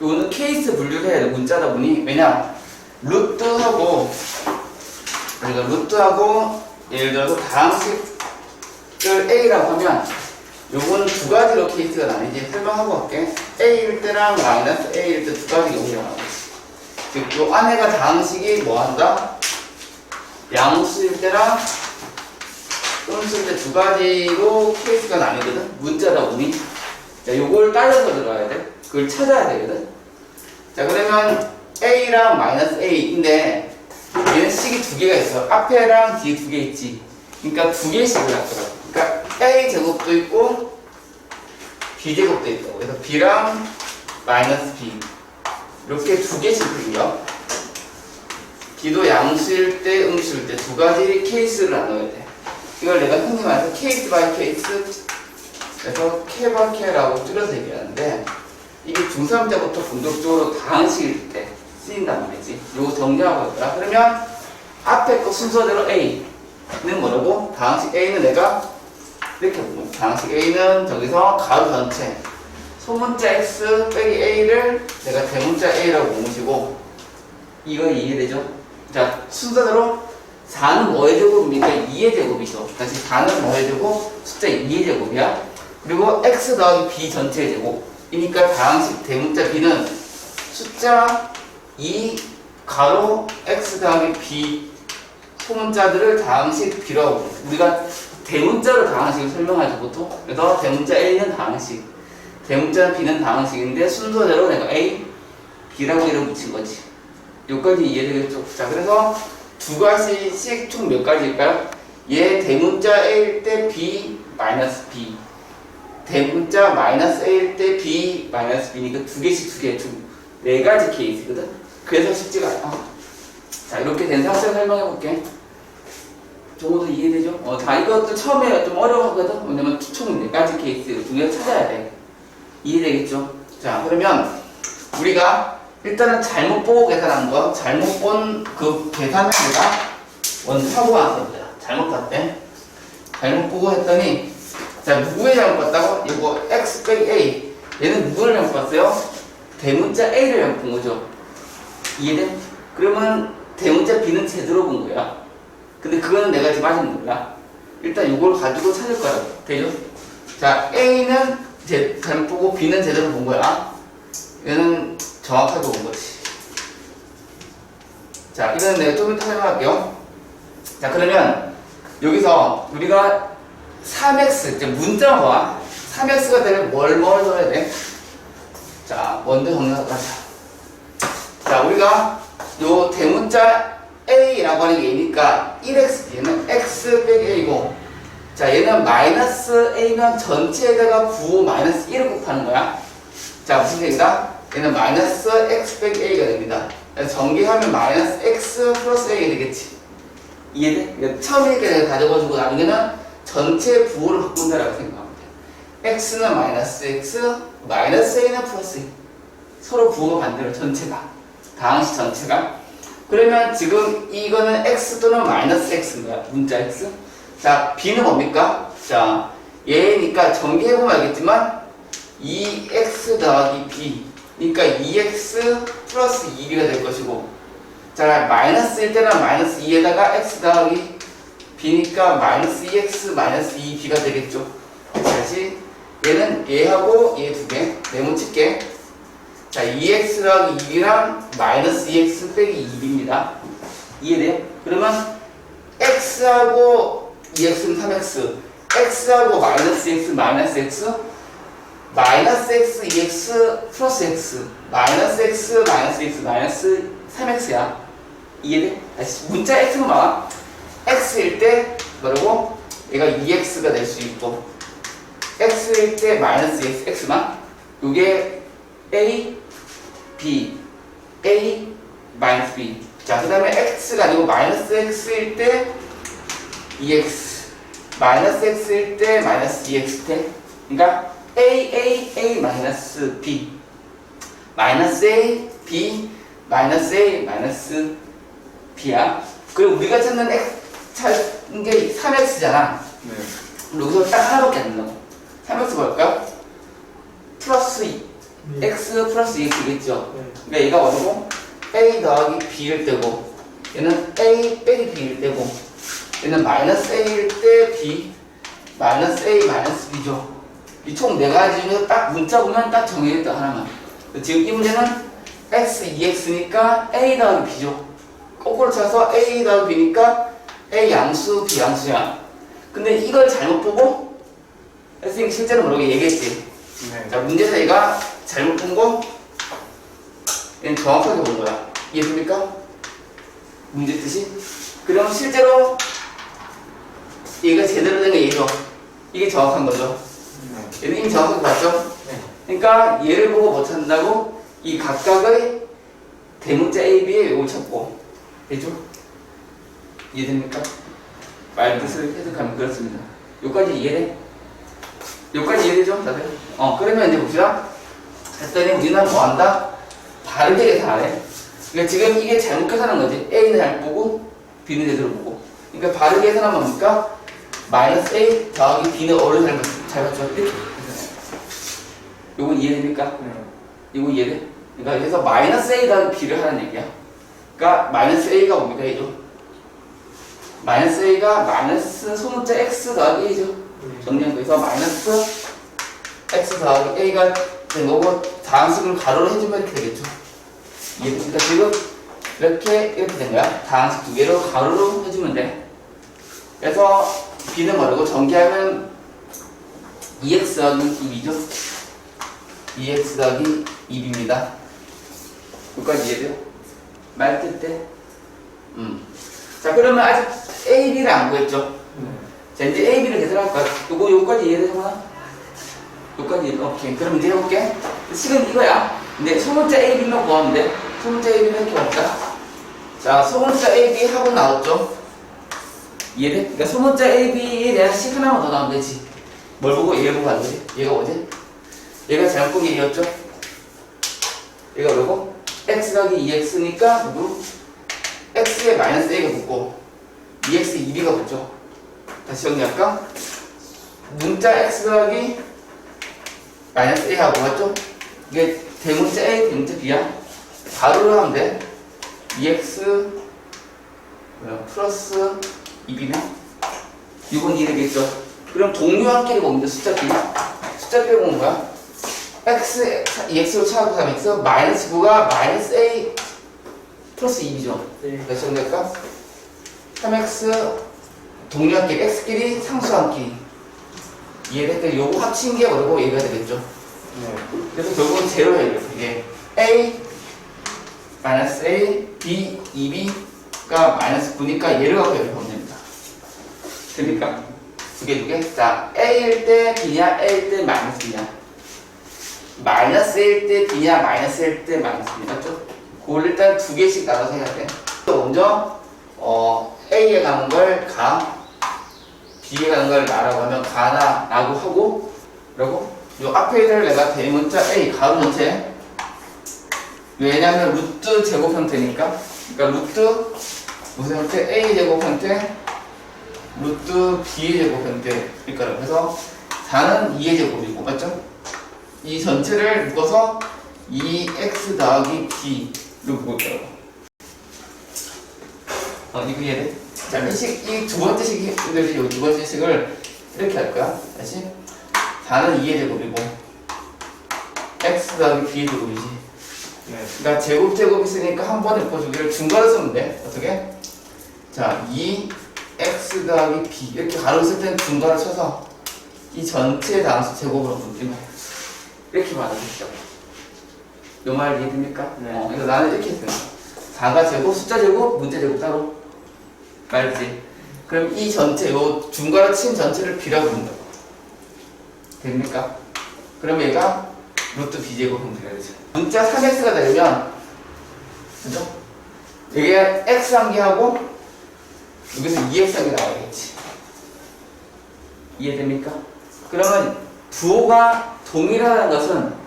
요거는 케이스 분류를 해야 돼 문자다 보니. 왜냐? 루트하고 우리가 루트하고 예를 들어서 다항식을 A라고 하면 요건 두 가지로 케이스가 나뉘지 설명하고 갈게. A일 때랑 마이너스 A일 때 두 가지 경우가 나오지 즉, 요 안에가 다항식이 뭐 한다? 양수일 때랑 음수일 때 두 가지로 케이스가 나뉘거든. 문자다 보니. 자, 요걸 따져서 들어가야 돼 그걸 찾아야 되거든 자 그러면 A랑 마이너스 A인데 얘는 식이 두 개가 있어. 앞에랑 뒤에 두 개 있지. 그러니까 두 개씩을 갖더라고. 그러니까 A 제곱도 있고 B 제곱도 있고. 그래서 B랑 마이너스 B 이렇게 두 개씩 풀려. B도 양수일 때, 음수일 때 두 가지 케이스를 나눠야 돼. 이걸 내가 흔히 말해서 케이스 바이 케이스 그래서 K라고 줄여서 얘기하는데 이게 중3 때부터 본격적으로 다항식일 때 쓰인단 말이지. 요거 정리하고 있더라. 그러면 앞에 거 순서대로 A는 뭐라고? 다항식 A는 내가 이렇게 보면 다항식 A는 저기서 가로 전체 소문자 X 빼기 A를 내가 대문자 A라고 보시고 이거 이해되죠? 자 순서대로 4는 뭐의 제곱입니까? 2의 제곱이죠. 다시 4는 뭐의 제곱? 숫자 2의 제곱이야. 그리고 X 더하기 B 전체의 제곱 이니까 다항식 대문자 B는 숫자 2 가로 x 더하기 b 소문자들을 다항식 b라고 우리가 대문자로 다항식을 설명하지 보통 그래서 대문자 a는 다항식 대문자 b는 다항식인데 순서대로 내가 a b라고 이름 붙인 거지 여기까지 이해되겠죠? 자 그래서 두 가지씩 총 몇 가지일까요? 얘 대문자 a일 때 b 마이너스 b 대문자 마이너스 a일 때 b 마이너스 b니까 두 개씩 두 개, 두, 네 가지 케이스거든. 그래서 쉽지가 않아. 자, 이렇게 된 상태 설명해 볼게. 정도 이해되죠? 어, 다 이것도 처음에 좀 어려워하거든. 왜냐면 총 네 가지 케이스 중에 찾아야 돼. 이해되겠죠? 자, 그러면 우리가 일단은 잘못 보고 계산한 거, 잘못 본 그 계산을 내가 먼저 하고 왔습니다. 잘못 봤대. 잘못 보고 했더니, 자, 누구의 잘못 봤다고? 이거 x 빼기 a. 얘는 누구를 잘못 봤어요? 대문자 A를 잘못 본 거죠. 이해돼? 그러면 대문자 B는 제대로 본 거야. 근데 그거는 내가 지금 아직 몰라. 일단 이걸 가지고 찾을 거야. 되죠? 자, A는 제, 잘못 보고 B는 제대로 본 거야. 얘는 정확하게 본 거지. 자, 이거는 내가 좀 이따 설명할게요. 자, 그러면 여기서 우리가 3x, 이제 문자만 봐. 3x가 되면 뭘, 뭘 넣어야 돼? 자, 먼저 정리하자. 자, 우리가 요 대문자 A라고 하는 게 A니까 1x, 얘는 x 빼기 A고, 자, 얘는 마이너스 A면 전체에다가 9 마이너스 1을 곱하는 거야. 자, 무슨 얘기다? 얘는 마이너스 x 빼기 A가 됩니다. 전개하면 마이너스 x 플러스 A가 되겠지. 이해돼? 처음에 이렇게 가져가지고 나중에는 전체 부호를 바꾼다라고 돼. x는 마이너스 x, 마이너스 a는 플러스 a. 서로 부호가 반대로 전체가. 다항식 전체가. 그러면 지금 이거는 x 또는 마이너스 거야. 문자 x. 자, b는 뭡니까? 자, 얘니까 전개해보면 알겠지만 2x 더하기 b. 그러니까 2x 플러스 2b가 될 것이고 자, 마이너스일 때는 마이너스 2에다가 x 더하기 b니까 마이너스 2x 마이너스 2b가 되겠죠. 다시 얘는 얘하고 얘 두 개, 네모 칠게. 자, 2x 더하기 2b랑 마이너스 2x 빼기 2b입니다. 이해돼요? 그러면 x하고 2x는 3x, x하고 마이너스 x 마이너스 x, 마이너스 x 2x 플러스 x, 마이너스 x 마이너스 x 마이너스 3x야. 이해돼? 다시 문자 x만 봐. X일 때 뭐라고? 얘가 2x가 될 수 있고 x일 때 마이너스 x, x만 요게 a, b, a, 마이너스 b. 자, 그 다음에 x가 아니고 마이너스 x일 때 2x 마이너스 x일 때 마이너스 2x 때. 그러니까 a, a, a 마이너스 b. 마이너스 a, b 마이너스 a, 마이너스 b야. 그리고 우리가 찾는 x 찾는 게 3x잖아 네. 여기서 딱 하나밖에 안 나와. 3x 뭘까? 플러스 2. 네. x 플러스 x겠죠. 네. 그러니까 얘가 뭐고 a 더하기 b일 때고 얘는 a 빼기 b일 때고 얘는 마이너스 a일 때 b 마이너스 a 마이너스 b죠. 이 총 네 가지 중에서 딱 문자 보면 딱 정해졌다 하나만. 지금 이 문제는 x 2x니까 a 더하기 b죠. 거꾸로 쳐서 a 더하기 b니까 a 양수 b 양수야. 근데 이걸 잘못 보고 선생님 실제로 모르게 얘기했지. 네. 자, 문제에서 얘가 잘못 본 거, 얘는 정확하게 본 거야. 이해됩니까? 문제 뜻이? 그럼 실제로 얘가 제대로 된거 얘죠. 이게 정확한 거죠. 네. 얘는 이미 정확하게 봤죠? 네. 그러니까 얘를 보고 못 찾는다고 이 각각의 대문자 A, B의 요걸 찾고 되죠? 이해됩니까? 말 뜻을 해석하면 그렇습니다. 여기까지 이해돼? 여기까지 이해되죠? 다들? 어, 그러면 이제 봅시다. 했더니 우리는 뭐 한다? 바르게 계산하네. 그러니까 지금 이게 잘못 계산한 거지. A는 잘 보고, B는 제대로 보고. 그러니까 바르게 계산하면 뭡니까? 마이너스 A 더하기 B는 어를 잘, 봤- 잘? 이렇게 계산해요. 요건 이해됩니까? 네. 이거 이해돼? 그러니까 여기서 마이너스 A 더하기 B를 하는 얘기야. 그러니까 마이너스 A가 뭡니까? A죠? 마이너스 A가 마이너스 소문자 X 더하기 A죠. 네. 정리한 거에서 마이너스 x 더하기 a가 된 거고 다항식을 가로로 해주면 이렇게 되겠죠. 이해됩니까? 지금 이렇게 이렇게 된 거야. 다항식 두 개로 가로로 해주면 돼. 그래서 b는 뭐라고 전개하면 2x 더하기 2b죠. 2x 더하기 2b입니다. 여기까지 이해돼요? 말뜻 때? 음. 자 그러면 아직 a, b를 안 구했죠. 네. 자, 이제 A, B를 계산할 거야. 요거, 요까지 이해되잖아? 요까지, 이해- 오케이. 그럼 이제 해볼게. 지금 이거야. 근데 소문자 A, B만 구하면 돼. 소문자 A, B는 이렇게 없다. 자, 소문자 A, B 하고 나왔죠? 이해돼? 그러니까 소문자 A, B에 대한 식 하나만 더 나오면 되지. 뭘 보고 얘를 보고 안 되지? 얘가 뭐지? 얘가 잘못 본게 얘였죠? 얘가 뭐고? X 더하기 2X니까 누구? X에 마이너스 A가 붙고 2X 2B가 붙죠? 다시 정리할까? 문자 x 더하기 마이너스 a하고 맞죠? 이게 대문자 a, 대문자 b야. 가로로 하면 돼. 2x 뭐야, 플러스 2b면 6은 2 되겠죠. 그럼 동료한끼리 뭡니다. 숫자 b. 숫자 b 보면 뭐야? x, 2x로 차고 3x 마이너스 9가 마이너스 a 플러스 2b죠. 네. 다시 정리할까? 3x 동료한끼리 x끼리 상수한끼리 이해됐다 요거 합친 게 뭐라고 얘기가 되겠죠 네. 그래서 결국은 제로예요 이게 a 마이너스 a b 2b가 마이너스 9니까 얘를 갖고 여기 보면 됩니다 됩니까? 두 개 두 개 자 a일 때 b냐 a일 때 마이너스 b냐 마이너스일 때 b냐 마이너스일 때 마이너스 b 맞죠? 그걸 일단 두 개씩 나눠서 해야 돼. 먼저 어, A에 가는 걸 가, B에 가는 걸 나라고 하면 가나 라고 하고 그리고 요 앞에를 내가 대문자 A 가로 전체. 왜냐하면 루트 제곱 형태니까. 그러니까 루트 무슨 형태? A 제곱 형태 루트 B 제곱 형태일 거라고 그래서 4는 2의 제곱이고 맞죠? 이 전체를 묶어서 2x 더하기 b 거라고 어, 이거 이해돼? 자, 이 식, 이 두 번째 식들이 두 번째 식을 이렇게 할 거야. 다시. 4는 2의 제곱이고, x 더하기 b의 제곱이지. 네. 그러니까 제곱 제곱 있으니까 한 번에 묶어주기를 중괄호 쓰면 돼. 어떻게? 자, 2x 더하기 b. 이렇게 가로 쓸 때는 중괄호 쳐서 이 전체 단수 제곱으로 묶으면 이렇게 받아주시죠. 요 말 이해됩니까? 네. 어, 그래서 나는 이렇게 했어요. 4가 제곱, 숫자 제곱, 문자 제곱 따로. 말지? 그럼 이 전체, 요 중괄호 친 전체를 b라고 부른다고. 됩니까? 그럼 얘가 루트 b제곱 형태가 되죠. 문자 3x가 되려면, 그죠? 여기가 x 한 개 하고, 여기서 2x 한 개 나와야겠지. 이해됩니까? 그러면 부호가 동일하다는 것은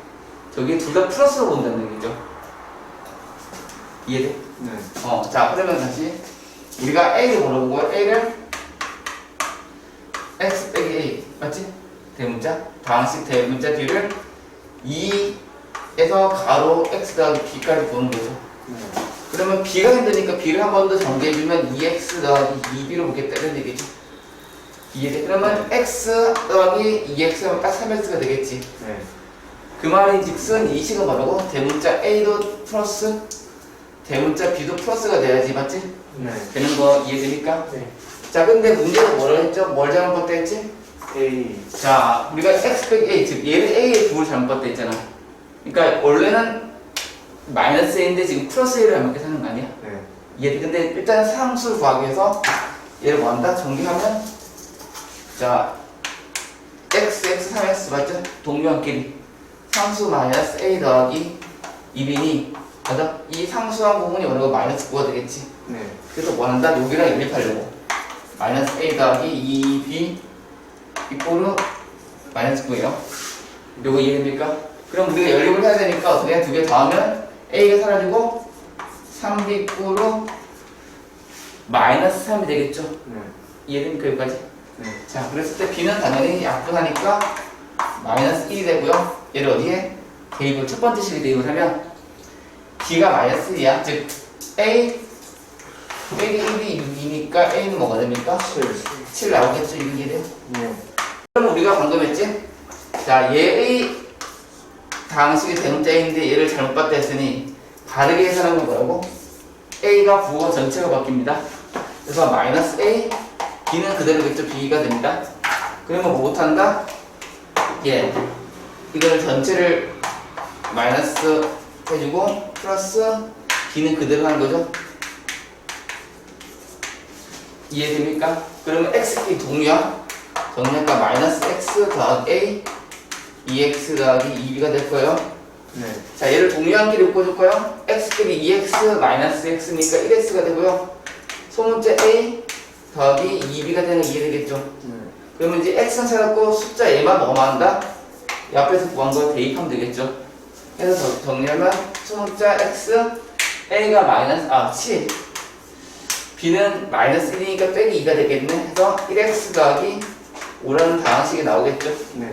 저기 둘 다 플러스로 본다는 얘기죠. 이해돼? 네. 어, 자, 그러면 다시 우리가 A를 거야. A를 X 빼기 A 맞지? 대문자 방식 대문자 뒤를 2 에서 가로 x 더하기 b까지 보는 거죠. 네. 그러면 b가 힘드니까 b를 한 번더 전개해주면 2x 더하기 2b로 보겠다 이런 얘기죠. 이해돼? 그러면 x 더하기 2x 하면 딱 3x가 되겠지. 네. 그 말인 즉슨 이 식은 바르고 대문자 a도 플러스 대문자 b도 플러스가 돼야지 맞지? 네. 되는 거 이해됩니까? 네. 자 근데 문제가 뭐라 했죠? 뭘 잘못 봤다 했지? A. 자 우리가 x 빼기 a 즉 얘를 a의 부를 잘못 봤다 했잖아 그러니까 원래는 마이너스 a인데 지금 플러스 a를 잘못 계산한 거 아니야? 네. 얘 근데 일단 상수를 구하기 위해서 얘를 뭐 한다? 정리하면 자 x, x, 3x 맞죠? 동료한끼리 상수 마이너스 a 더하기 2b니 맞아? 이 상수한 부분이 어느 거 마이너스 9가 되겠지 네. 그래서 뭐 한다? 여기랑 연립하려고 마이너스 a 더하기 2b 이꼴은 마이너스 9예요 요거 이해됩니까? 그럼 우리가 연립을 해야 되니까 어떻게 두 개 더하면 a가 사라지고 3b 꼴로 마이너스 3이 되겠죠 네. 이해됩니까 여기까지? 네. 자 그랬을 때 b는 당연히 약분하니까 마이너스 1이 되고요 얘를 어디에? 대입을 첫 번째 식에 대입을 하면 b가 마이너스 1이야 즉 a 빼기 1이 6이니까 a는 뭐가 됩니까? 7. 7 나오겠죠 이게 돼요? 네. 그럼 우리가 방금 했지? 자, 얘의 다항식이 대문자 a인데 얘를 잘못 봤다 했으니 바르게 계산한 건 뭐라고? a가 부호가 전체가 바뀝니다. 그래서 마이너스 a, b는 그대로겠죠? b가 됩니다. 그러면 뭐 못한다? 예. 이거를 전체를 마이너스 해주고 플러스 b는 그대로 하는 거죠? 이해됩니까? 그러면 x끼리 동류야? 정리할까 마이너스 x 더하기 a 2x 더하기 2b가 될 거예요. 네. 자 얘를 동류한 길이 묶어줄 거예요. x끼리 2x 마이너스 x니까 1x가 되고요. 소문자 a 더하기 2b가 되는 게 이해되겠죠. 네. 그러면 이제 x는 찾았고 숫자 얘만 한다? 이 앞에서 구한 거 대입하면 되겠죠. 그래서 더- 정리하면 소문자 x a가 마이너스 아 7. b는 마이너스 1이니까 빼기 2가 되겠네. 해서 1x 더하기 5라는 방식이 나오겠죠. 네.